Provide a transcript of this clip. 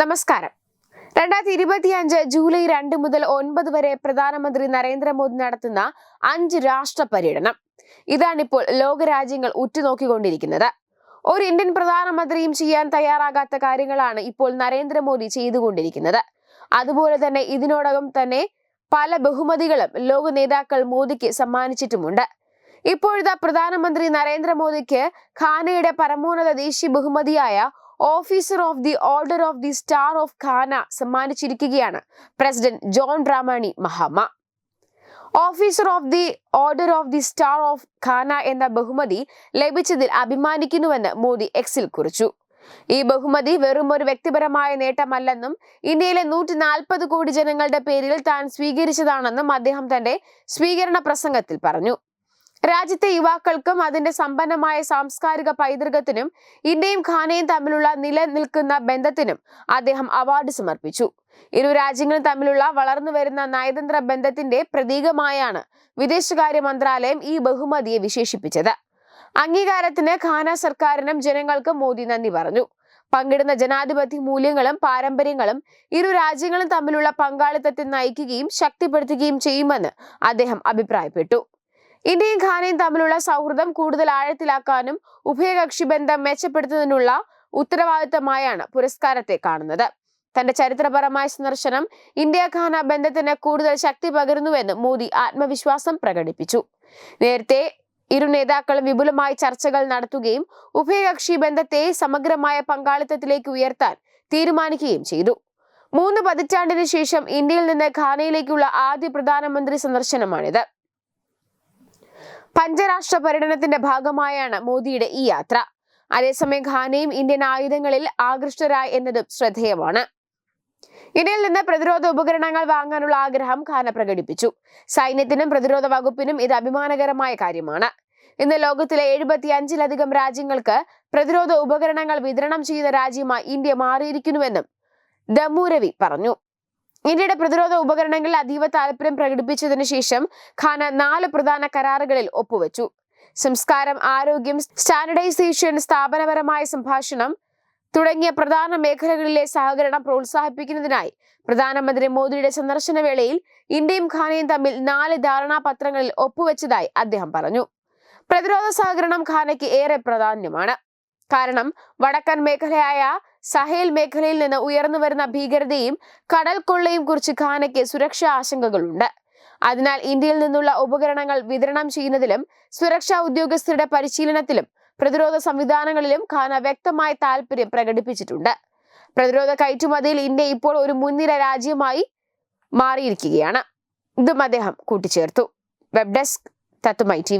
നമസ്കാരം. രണ്ടായിരത്തി ഇരുപത്തിയഞ്ച് ജൂലൈ രണ്ട് മുതൽ ഒൻപത് വരെ പ്രധാനമന്ത്രി നരേന്ദ്രമോദി നടത്തുന്ന അഞ്ച് രാഷ്ട്ര പര്യടനം. ഇതാണിപ്പോൾ ലോകരാജ്യങ്ങൾ ഉറ്റുനോക്കിക്കൊണ്ടിരിക്കുന്നത്. ഒരു ഇന്ത്യൻ പ്രധാനമന്ത്രിയും ചെയ്യാൻ തയ്യാറാകാത്ത കാര്യങ്ങളാണ് ഇപ്പോൾ നരേന്ദ്രമോദി ചെയ്തുകൊണ്ടിരിക്കുന്നത്. അതുപോലെ തന്നെ ഇതിനോടകം തന്നെ പല ബഹുമതികളും ലോക നേതാക്കൾ മോദിക്ക് സമ്മാനിച്ചിട്ടുമുണ്ട്. ഇപ്പോഴത്തെ പ്രധാനമന്ത്രി നരേന്ദ്രമോദിക്ക് ഖാനയുടെ പരമോന്നത ദേശീയ ബഹുമതിയായ officer of the order of the star of Ghana സമ്മാനിച്ചിരിക്കുകയാണ്. President John Dramani Mahama. Officer of the order of the star of Ghana എന്ന ബഹുമതി ലഭിച്ചതിൽ അഭിമാനിക്കുന്നുവെന്ന് മോദി എക്സിൽ കുറിച്ചു. ഈ ബഹുമതി വെറും ഒരു വ്യക്തിപരമായ നേട്ടമല്ലെന്നും ഇന്ത്യയിലെ നൂറ്റി നാൽപ്പത് കോടി ജനങ്ങളുടെ പേരിൽ താൻ സ്വീകരിച്ചതാണെന്നും അദ്ദേഹം തന്റെ സ്വീകരണ പ്രസംഗത്തിൽ പറഞ്ഞു. രാജ്യത്തെ യുവാക്കൾക്കും അതിന്റെ സമ്പന്നമായ സാംസ്കാരിക പൈതൃകത്തിനും ഇന്ത്യയും ഖാനയും തമ്മിലുള്ള നിലനിൽക്കുന്ന ബന്ധത്തിനും അദ്ദേഹം അവാർഡ് സമർപ്പിച്ചു. ഇരു രാജ്യങ്ങളും തമ്മിലുള്ള വളർന്നു വരുന്ന നയതന്ത്ര ബന്ധത്തിന്റെ പ്രതീകമായാണ് വിദേശകാര്യ മന്ത്രാലയം ഈ ബഹുമതിയെ വിശേഷിപ്പിച്ചത്. അംഗീകാരത്തിന് ഖാന സർക്കാരിനും ജനങ്ങൾക്കും മോദി നന്ദി പറഞ്ഞു. പങ്കിടുന്ന ജനാധിപത്യ മൂല്യങ്ങളും പാരമ്പര്യങ്ങളും ഇരു രാജ്യങ്ങളും തമ്മിലുള്ള പങ്കാളിത്തത്തെ നയിക്കുകയും ശക്തിപ്പെടുത്തുകയും ചെയ്യുമെന്ന് അദ്ദേഹം അഭിപ്രായപ്പെട്ടു. ഇന്ത്യയും ഖാനയും തമ്മിലുള്ള സൗഹൃദം കൂടുതൽ ആഴത്തിലാക്കാനും ഉഭയകക്ഷി ബന്ധം മെച്ചപ്പെടുത്തുന്നതിനുള്ള ഉത്തരവാദിത്തമായാണ് പുരസ്കാരത്തെ കാണുന്നത്. തന്റെ ചരിത്രപരമായ സന്ദർശനം ഇന്ത്യ ഖാന ബന്ധത്തിന് കൂടുതൽ ശക്തി പകരുന്നുവെന്ന് മോദി ആത്മവിശ്വാസം പ്രകടിപ്പിച്ചു. നേരത്തെ ഇരു നേതാക്കളും വിപുലമായ ചർച്ചകൾ നടത്തുകയും ഉഭയകക്ഷി ബന്ധത്തെ സമഗ്രമായ പങ്കാളിത്തത്തിലേക്ക് ഉയർത്താൻ തീരുമാനിക്കുകയും ചെയ്തു. മൂന്ന് പതിറ്റാണ്ടിന് ശേഷം ഇന്ത്യയിൽ നിന്ന് ഖാനയിലേക്കുള്ള ആദ്യ പ്രധാനമന്ത്രി സന്ദർശനമാണിത്. പഞ്ചരാഷ്ട്ര പര്യടനത്തിന്റെ ഭാഗമായാണ് മോദിയുടെ ഈ യാത്ര. അതേസമയം ഖാനയും ഇന്ത്യൻ ആയുധങ്ങളിൽ ആകൃഷ്ടരായി എന്നതും ശ്രദ്ധേയമാണ്. ഇന്ത്യയിൽ നിന്ന് പ്രതിരോധ ഉപകരണങ്ങൾ വാങ്ങാനുള്ള ആഗ്രഹം ഖാന പ്രകടിപ്പിച്ചു. സൈന്യത്തിനും പ്രതിരോധ വകുപ്പിനും ഇത് അഭിമാനകരമായ കാര്യമാണ്. ഇന്ന് ലോകത്തിലെ എഴുപത്തി അഞ്ചിലധികം രാജ്യങ്ങൾക്ക് പ്രതിരോധ ഉപകരണങ്ങൾ വിതരണം ചെയ്യുന്ന രാജ്യമായി ഇന്ത്യ മാറിയിരിക്കുന്നുവെന്നും ദമൂരവി പറഞ്ഞു. ഇന്ത്യയുടെ പ്രതിരോധ ഉപകരണങ്ങളിൽ അതീവ താല്പര്യം പ്രകടിപ്പിച്ചതിനു ശേഷം ഖാന നാല് പ്രധാന കരാറുകളിൽ ഒപ്പുവെച്ചു. സംസ്കാരം ആരോഗ്യം സ്റ്റാൻഡർഡൈസേഷൻ സ്ഥാപനപരമായ സംഭാഷണം തുടങ്ങിയ പ്രധാന മേഖലകളിലെ സഹകരണം പ്രോത്സാഹിപ്പിക്കുന്നതിനായി പ്രധാനമന്ത്രി മോദിയുടെ സന്ദർശന വേളയിൽ ഇന്ത്യയും ഖാനയും തമ്മിൽ നാല് ധാരണാപത്രങ്ങളിൽ ഒപ്പുവെച്ചതായി അദ്ദേഹം പറഞ്ഞു. പ്രതിരോധ സഹകരണം ഖാനയ്ക്ക് ഏറെ പ്രാധാന്യമാണ്. കാരണം വടക്കൻ മേഖലയായ സഹേൽ മേഖലയിൽ നിന്ന് ഉയർന്നു വരുന്ന ഭീകരതയും കടൽ കൊള്ളയും കുറിച്ച് ഖാനയ്ക്ക് സുരക്ഷാ ആശങ്കകളുണ്ട്. അതിനാൽ ഇന്ത്യയിൽ നിന്നുള്ള ഉപകരണങ്ങൾ വിതരണം ചെയ്യുന്നതിലും സുരക്ഷാ ഉദ്യോഗസ്ഥരുടെ പരിശീലനത്തിലും പ്രതിരോധ സംവിധാനങ്ങളിലും ഖാന വ്യക്തമായ താല്പര്യം പ്രകടിപ്പിച്ചിട്ടുണ്ട്. പ്രതിരോധ കയറ്റുമതിയിൽ ഇന്ത്യ ഇപ്പോൾ ഒരു മുൻനിര രാജ്യമായി മാറിയിരിക്കുകയാണ്. ഇതും അദ്ദേഹം കൂട്ടിച്ചേർത്തു. വെബ് ഡെസ്ക് തത്തുമൈ ടി